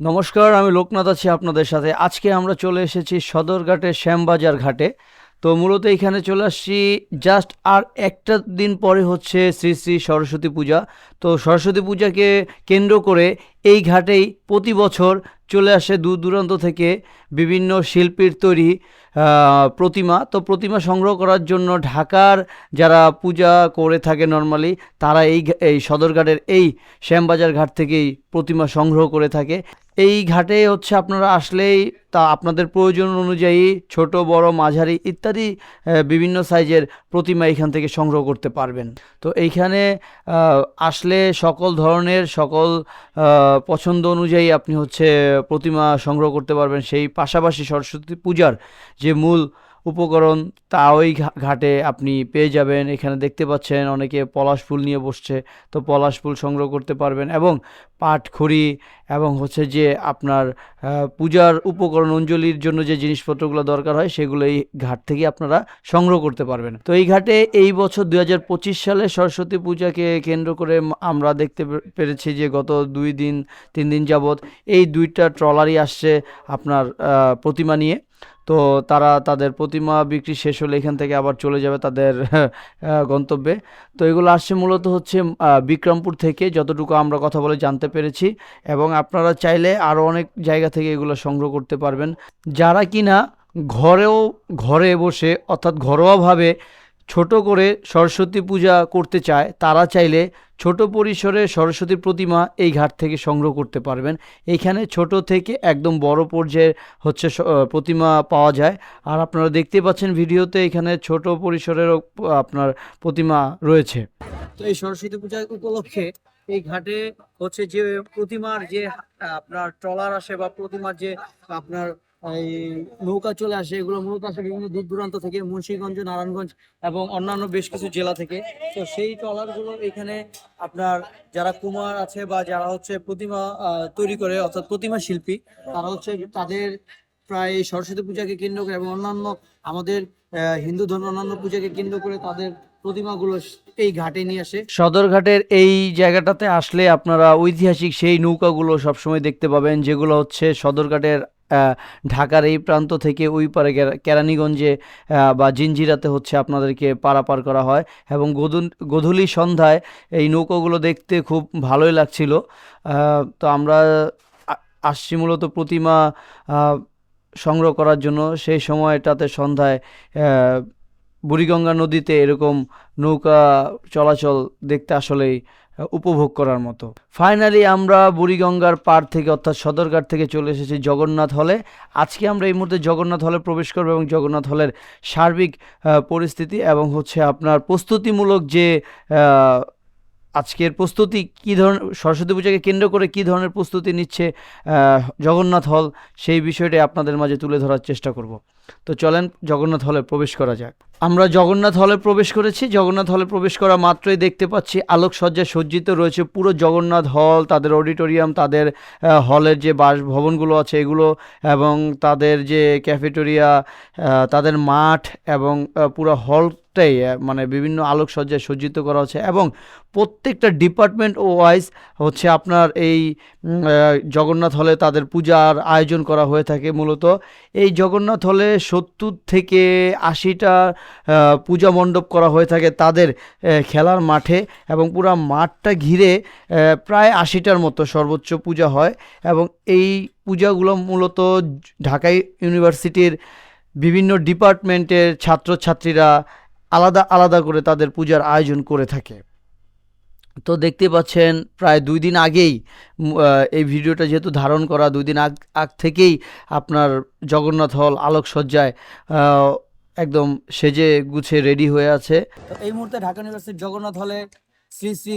নমস্কার, আমি লোকনাথ আছি আপনাদের সাথে। আজকে আমরা চলে এসেছি সদরঘাটের শ্যামবাজার ঘাটে। তো মূলত এখানে চলে আসছি জাস্ট আর একটা দিন পরে হচ্ছে শ্রী শ্রী সরস্বতী পূজা। তো সরস্বতী পূজাকে কেন্দ্র করে এই ঘাটেই প্রতি বছর চলে আসে দূর দূরান্ত থেকে বিভিন্ন শিল্পীর তৈরি প্রতিমা। তো প্রতিমা সংগ্রহ করার জন্য ঢাকার যারা পূজা করে থাকে নর্মালি তারা এই এই সদরঘাটের এই শ্যামবাজার ঘাট থেকেই প্রতিমা সংগ্রহ করে থাকে। এই ঘাটে হচ্ছে আপনারা আসলেই তা আপনাদের প্রয়োজন অনুযায়ী ছোট, বড়, মাঝারি ইত্যাদি বিভিন্ন সাইজের প্রতিমা এখান থেকে সংগ্রহ করতে পারবেন। তো এইখানে আসলে সকল ধরনের, সকল পছন্দ অনুযায়ী আপনি হচ্ছে প্রতিমা সংগ্রহ করতে পারবেন। সেই পাশাপাশি সরস্বতী পূজার যে মূল উপকরণ তা ওই ঘাটে আপনি পেয়ে যাবেন। এখানে দেখতে পাচ্ছেন অনেকে পলাশ ফুল নিয়ে বসছে, তো পলাশ ফুল সংগ্রহ করতে পারবেন এবং পাট খড়ি এবং হচ্ছে যে আপনার পূজার উপকরণ অঞ্জলির জন্য যে জিনিসপত্রগুলো দরকার হয়, সেগুলো এই ঘাট থেকে আপনারা সংগ্রহ করতে পারবেন। তো এই ঘাটে এই বছর দু হাজার পঁচিশ সালে সরস্বতী পূজাকে কেন্দ্র করে আমরা দেখতে পেরেছি যে গত দুই দিন, তিন দিন যাবৎ এই দুইটা ট্রলারই আসছে আপনার প্রতিমা নিয়ে। তো তারা তাদের প্রতিমা বিক্রি শেষ হলে এখান থেকে আবার চলে যাবে তাদের গন্তব্যে। তো এগুলো আসছে মূলত হচ্ছে বিক্রমপুর থেকে, যতটুকু আমরা কথা বলে জানতে পেরেছি। এবং আপনারা চাইলে আরও অনেক জায়গা থেকে এগুলো সংগ্রহ করতে পারবেন। যারা কিনা ঘরেও, ঘরে বসে, অর্থাৎ ঘরোয়াভাবে ছোট করে সরস্বতী পূজা করতে চায়, তারা চাইলে ছোট পরিসরে সরস্বতী প্রতিমা এই ঘাট থেকে সংগ্রহ করতে পারবেন। এইখানে ছোট থেকে একদম বড় পর্যায়ের হচ্ছে প্রতিমা পাওয়া যায়। আর আপনারা দেখতে পাচ্ছেন ভিডিওতে এখানে ছোট পরিসরেরও আপনার প্রতিমা রয়েছে। তো এই সরস্বতী পূজা উপলক্ষে এই ঘাটে হচ্ছে যে প্রতিমার যে আপনার ট্রলার আসে বা প্রতিমার যে, আপনার এই নৌকা চলে আসে, এগুলো মূলত আসে বিভিন্ন দূর দূরান্ত থেকে, মুন্সিগঞ্জ, নারায়ণগঞ্জ এবং অন্যান্য বেশ কিছু জেলা থেকে। তো সেই ট্রলারগুলো এখানে আপনার যারা কুমার আছে বা যারা হচ্ছে প্রতিমা তৈরি করে, অর্থাৎ প্রতিমা শিল্পী, তারা হচ্ছে তাদের প্রায় সরস্বতী পূজাকে কেন্দ্র করে এবং অন্যান্য আমাদের হিন্দু ধর্ম অন্যান্য পূজাকে কেন্দ্র করে তাদের প্রতিমাগুলো এই ঘাটে নিয়ে আসে। সদরঘাটের এই জায়গাটাতে আসলে আপনারা ঐতিহাসিক সেই নৌকাগুলো সবসময় দেখতে পাবেন, যেগুলো হচ্ছে সদরঘাটের ঢাকার এই প্রান্ত থেকে ওই পারে কেরা- কেরানীগঞ্জে বা জিঞ্জিরাতে হচ্ছে আপনাদেরকে পারাপার করা হয় এবং গোধূ- গোধূলি সন্ধ্যায় এই নৌকোগুলো দেখতে খুব ভালোই লাগছিল। তো আমরা আসছি মূলত প্রতিমা সংগ্রহ করার জন্য। সেই সময়টাতে সন্ধ্যায় বুড়িগঙ্গা নদীতে এরকম নৌকা চলাচল দেখতে আসলেই উপভোগ করার মতো। ফাইনালি আমরা বুড়িগঙ্গার পার থেকে, অর্থাৎ সদরঘাট থেকে চলে এসেছি জগন্নাথ হলে। আজকে আমরা এই মুহূর্তে জগন্নাথ হলে প্রবেশ করব এবং জগন্নাথ হলের সার্বিক পরিস্থিতি এবং হচ্ছে আপনার প্রস্তুতিমূলক যে আজকের প্রস্তুতি, কী ধরনের সরস্বতী পূজাকে কেন্দ্র করে কী ধরনের প্রস্তুতি নিচ্ছে জগন্নাথ হল, সেই বিষয়টাই আপনাদের মাঝে তুলে ধরার চেষ্টা করব। তো চলেন জগন্নাথ হলে প্রবেশ করা যাক। আমরা জগন্নাথ হলে প্রবেশ করেছি। জগন্নাথ হলে প্রবেশ করা মাত্রই দেখতে পাচ্ছি আলোকসজ্জায় সজ্জিত রয়েছে পুরো জগন্নাথ হল, তাদের অডিটোরিয়াম, তাদের হলের যে বাসভবনগুলো আছে এগুলো এবং তাদের যে ক্যাফেটেরিয়া তাদের মাঠ এবং পুরো হলটাই মানে বিভিন্ন আলোকসজ্জায় সজ্জিত করা হচ্ছে এবং প্রত্যেকটা ডিপার্টমেন্ট ওয়াইজ হচ্ছে আপনার এই জগন্নাথ হলে তাদের পূজার আয়োজন করা হয়ে থাকে মূলত। এই জগন্নাথ হলে সত্তর থেকে আশিটা পূজা মণ্ডপ করা হয়ে থাকে তাদের খেলার মাঠে এবং পুরো মাঠটা ঘিরে প্রায় আশিটার মতো সর্বোচ্চ পূজা হয় এবং এই পূজাগুলো মূলত ঢাকা ইউনিভার্সিটির বিভিন্ন ডিপার্টমেন্টের ছাত্রছাত্রীরা আলাদা আলাদা করে তাদের পূজার আয়োজন করে থাকে। তো দেখতে পাচ্ছেন, প্রায় দুই দিন আগেই এই ভিডিওটা যেহেতু ধারণ করা, দুই দিন আগ আগ থেকেই আপনার জগন্নাথ হল আলোকসজ্জায় একদম সেজে গুছে রেডি হয়ে আছে। তো এই মুহূর্তে ঢাকা ইউনিভার্সিটির জগন্নাথ হলে শ্রী শ্রী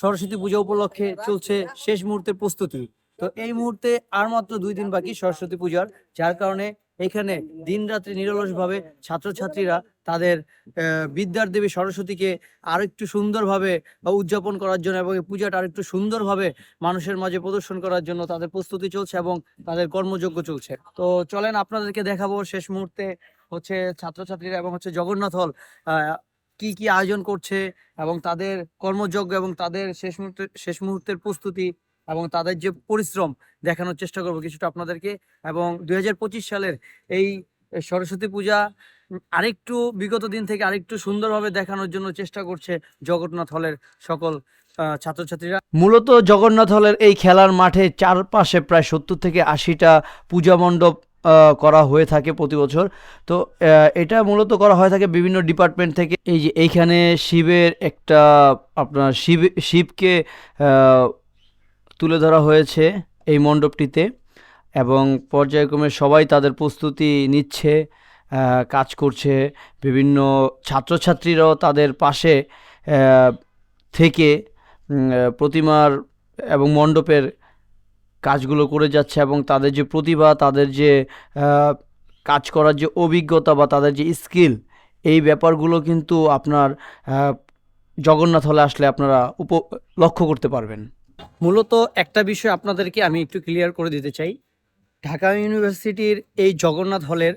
সরস্বতী পূজা উপলক্ষে চলছে শেষ মুহূর্তের প্রস্তুতি। তো এই মুহূর্তে আর মাত্র দুই দিন বাকি সরস্বতী পূজার, যার কারণে এখানে দিন রাত্রি নিরলসভাবে ছাত্রছাত্রীরা তাদের বিদ্যার দেবী সরস্বতীকে আরও একটু সুন্দরভাবে উদযাপন করার জন্য এবং এই পূজাটা আরেকটু সুন্দরভাবে মানুষের মাঝে প্রদর্শন করার জন্য তাদের প্রস্তুতি চলছে এবং তাদের কর্মযজ্ঞ চলছে। তো চলেন আপনাদেরকে দেখাবো শেষ মুহূর্তে হচ্ছে ছাত্রছাত্রীরা এবং হচ্ছে জগন্নাথ হল কি কি আয়োজন করছে এবং তাদের কর্মযজ্ঞ এবং তাদের শেষ মুহূর্তে, শেষ মুহূর্তের প্রস্তুতি এবং তাদের যে পরিশ্রম দেখানোর চেষ্টা করব কিছুটা আপনাদেরকে। এবং দুই হাজার পঁচিশ সালের এই সরস্বতী পূজা আরেকটু বিগত দিন থেকে আরেকটু সুন্দরভাবে দেখানোর জন্য চেষ্টা করছে জগন্নাথ হলের সকল ছাত্রছাত্রীরা। মূলত জগন্নাথ হলের এই খেলার মাঠে চারপাশে প্রায় সত্তর থেকে আশিটা পূজা মণ্ডপ করা হয়ে থাকে প্রতি বছর। তো এটা মূলত করা হয়ে থাকে বিভিন্ন ডিপার্টমেন্ট থেকে। এই যে এইখানে শিবের একটা, আপনার শিব, শিবকে তুলে ধরা হয়েছে এই মণ্ডপটিতে এবং পর্যায়ক্রমে সবাই তাদের প্রস্তুতি নিচ্ছে কাজ করছে। বিভিন্ন ছাত্রছাত্রীরাও তাদের পাশে থেকে প্রতিমার এবং মণ্ডপের কাজগুলো করে যাচ্ছে এবং তাদের যে প্রতিভা, তাদের যে কাজ করার যে অভিজ্ঞতা বা তাদের যে স্কিল, এই ব্যাপারগুলো কিন্তু আপনার জগন্নাথ হলে আসলে আপনারা উপ, লক্ষ্য করতে পারবেন। মূলত একটা বিষয় আপনাদেরকে আমি একটু ক্লিয়ার করে দিতে চাই। ঢাকা ইউনিভার্সিটির এই জগন্নাথ হলের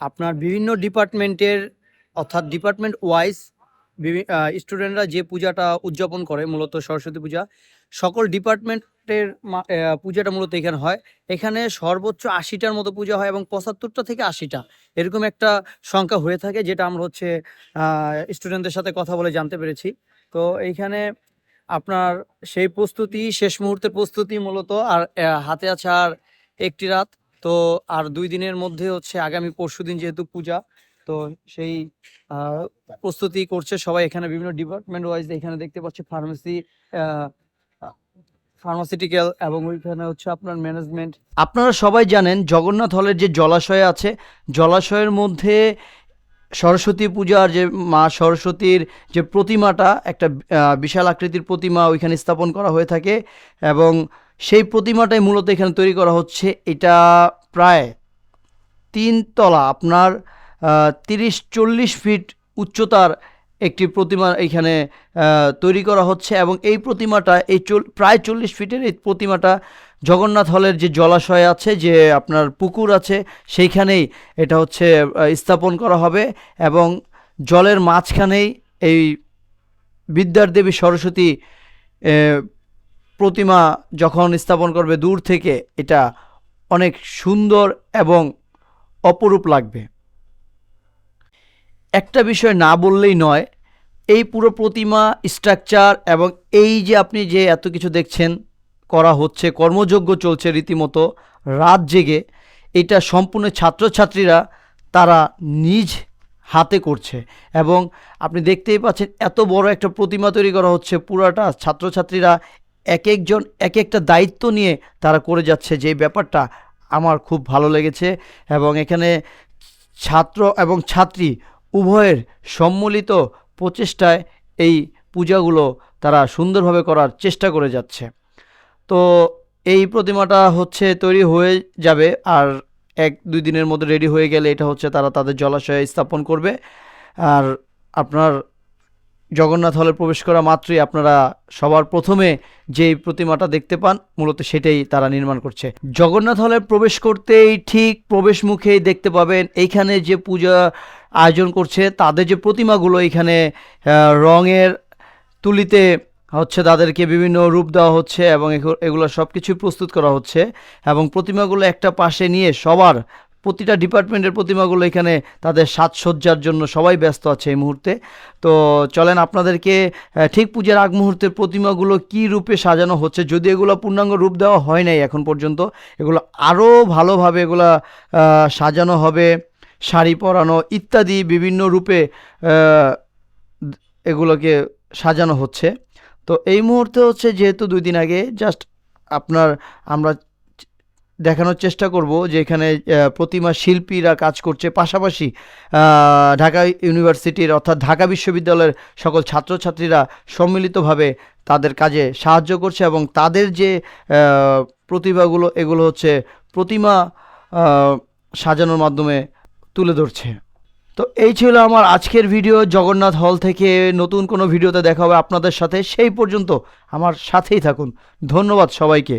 আপনার বিভিন্ন ডিপার্টমেন্টের অর্থাৎ ডিপার্টমেন্ট ওয়াইজ স্টুডেন্টরা যে পূজাটা উদযাপন করে, মূলত সরস্বতী পূজা, সকল ডিপার্টমেন্টের পূজাটা মূলত এখানে হয়। এখানে সর্বোচ্চ আশিটার মতো পূজা হয় এবং পঁচাত্তরটা থেকে আশিটা এরকম একটা সংখ্যা হয়ে থাকে যেটা আমরা হচ্ছে স্টুডেন্টদের সাথে কথা বলে জানতে পেরেছি। তো এইখানে আপনার সেই প্রস্তুতি, শেষ মুহূর্তের প্রস্তুতি মূলত আর হাতে আছে আর একটি রাত। তো, আর দুই দিনের মধ্যে হচ্ছে আগামী পরশুদিন যেহেতু পূজা, তো সেই প্রস্তুতি করছে সবাই এখানে বিভিন্ন ডিপার্টমেন্ট ওয়াইজ এখানে দেখতে পাচ্ছি ফার্মেসি ফার্মাসিউটিক্যাল এবং ওইখানে হচ্ছে আপনার ম্যানেজমেন্ট আপনারা সবাই জানেন জগন্নাথ হলের যে জলাশয় আছে, জলাশয়ের মধ্যে সরস্বতী পূজার যে মা সরস্বতীর যে প্রতিমাটা, একটা বিশাল আকৃতির প্রতিমা ওইখানে স্থাপন করা হয়ে থাকে এবং সেই প্রতিমাটাই মূলত এখানে তৈরি করা হচ্ছে। এটা প্রায় তিন তলা, আপনার তিরিশ চল্লিশ ফিট উচ্চতার একটি প্রতিমা এখানে তৈরি করা হচ্ছে এবং এই প্রতিমাটা, এই চল, প্রায় চল্লিশ ফিটের এই প্রতিমাটা জগন্নাথ হলের যে জলাশয় আছে, যে আপনার পুকুর আছে, সেইখানেই এটা হচ্ছে স্থাপন করা হবে এবং জলের মাঝখানেই এই বিদ্যার দেবী সরস্বতী প্রতিমা যখন স্থাপন করবে দূর থেকে, এটা অনেক সুন্দর এবং অপরূপ লাগবে। একটা বিষয় না বললেই নয়, এই পুরো প্রতিমা, স্ট্রাকচার এবং এই যে আপনি যে এত কিছু দেখছেন করা হচ্ছে, কর্মযজ্ঞ চলছে রীতিমতো। রাত জেগে এটা সম্পূর্ণ ছাত্রছাত্রীরা তারা নিজ হাতে করছে এবং আপনি দেখতেই পাচ্ছেন এত বড় একটা প্রতিমা তৈরি করা হচ্ছে। পুরাটা ছাত্রছাত্রীরা এক একজন, এক একটা দায়িত্ব নিয়ে তারা করে যাচ্ছে। যে ব্যাপারটা আমার খুব ভালো লেগেছে এবং এখানে ছাত্র এবং ছাত্রী উভয়ের সম্মিলিত প্রচেষ্টায় এই পূজাগুলো তারা সুন্দরভাবে করার চেষ্টা করে যাচ্ছে। তো এই প্রতিমাটা হচ্ছে তৈরি হয়ে যাবে আর এক, দুই দিনের মধ্যে রেডি হয়ে গেলে এটা হচ্ছে তারা তাদের জলাশয়ে স্থাপন করবে। আর আপনার জগন্নাথ হলে প্রবেশ করা মাত্রই আপনারা সবার প্রথমে যেই প্রতিমাটা দেখতে পান, মূলত সেটাই তারা নির্মাণ করছে। জগন্নাথ হলে প্রবেশ করতেই ঠিক প্রবেশ মুখেই দেখতে পাবেন, এইখানে যে পূজা আয়োজন করছে, তাদের যে প্রতিমাগুলো এখানে রঙের তুলিতে হচ্ছে তাদেরকে বিভিন্ন রূপ দেওয়া হচ্ছে এবং এগু- এগুলো সব কিছুই প্রস্তুত করা হচ্ছে এবং প্রতিমাগুলো একটা পাশে নিয়ে সবার প্রতিটা ডিপার্টমেন্টের প্রতিমাগুলো এখানে তাদের সাজসজ্জার জন্য সবাই ব্যস্ত আছে এই মুহূর্তে। তো চলেন আপনাদেরকে ঠিক পূজার আগ মুহূর্তের প্রতিমাগুলো কি রূপে সাজানো হচ্ছে, যদি এগুলো পূর্ণাঙ্গ রূপ দেওয়া হয় নাই এখন পর্যন্ত, এগুলো আরও ভালোভাবে এগুলা সাজানো হবে, শাড়ি পরানো ইত্যাদি বিভিন্ন রূপে এগুলোকে সাজানো হচ্ছে। তো এই মুহূর্তে হচ্ছে যেহেতু দুই দিন আগে জাস্ট আপনার আমরা দেখানোর চেষ্টা করব যে এখানে প্রতিমা শিল্পীরা কাজ করছে। পাশাপাশি ঢাকা ইউনিভার্সিটির অর্থাৎ ঢাকা বিশ্ববিদ্যালয়ের সকল ছাত্রছাত্রীরা সম্মিলিতভাবে তাদের কাজে সাহায্য করছে এবং তাদের যে প্রতিভাগুলো, এগুলো হচ্ছে প্রতিমা সাজানোর মাধ্যমে তুলে ধরছে। তো এই ছিল আমার আজকের ভিডিও জগন্নাথ হল থেকে নতুন কোনো ভিডিওতে দেখা হবে আপনাদের সাথে। সেই পর্যন্ত আমার সাথেই থাকুন। ধন্যবাদ সবাইকে।